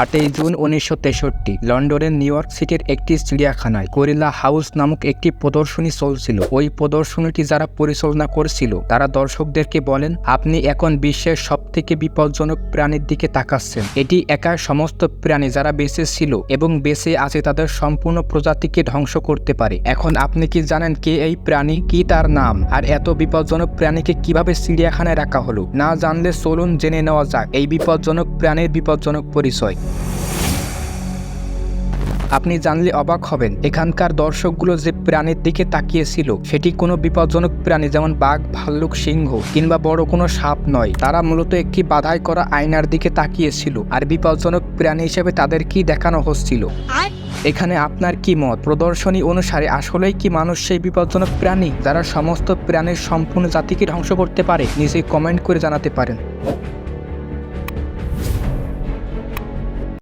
আটই জুন উনিশশো তেষট্টি, লন্ডনের নিউ ইয়র্ক সিটির একটি চিড়িয়াখানায় গরিলা হাউস নামক একটি প্রদর্শনী চলছিল। ওই প্রদর্শনীটি যারা পরিচালনা করছিল, তারা দর্শকদেরকে বলেন, আপনি এখন বিশ্বের সব থেকে বিপজ্জনক প্রাণীর দিকে তাকাচ্ছেন। এটি একা সমস্ত প্রাণী যারা বেঁচে ছিল এবং বেঁচে আছে তাদের সম্পূর্ণ প্রজাতিকে ধ্বংস করতে পারে। এখন আপনি কি জানেন কে এই প্রাণী, কি তার নাম, আর এত বিপজ্জনক প্রাণীকে কীভাবে চিড়িয়াখানায় রাখা হলো? না জানলে চলুন জেনে নেওয়া যাক। এই বিপজ্জনক প্রাণীর বিপজ্জনক পরিচয়। আপনি জানলে অবাক হবেন, এখানকার দর্শকগুলো যে প্রাণীর দিকে তাকিয়েছিল, সেটি কোনো বিপজ্জনক প্রাণী যেমন বাঘ, ভাল্লুক, সিংহ কিংবা বড় কোনো সাপ নয়। তারা মূলত একটি বাধাই করা আয়নার দিকে তাকিয়েছিল, আর বিপজ্জনক প্রাণী হিসেবে তাদের কি দেখানো হচ্ছিল। এখানে আপনার কি মত? প্রদর্শনী অনুসারে আসলেই কি মানুষ সেই বিপজ্জনক প্রাণী, যারা সমস্ত প্রাণীর সম্পূর্ণ জাতিকে ধ্বংস করতে পারে? নিজে কমেন্ট করে জানাতে পারেন।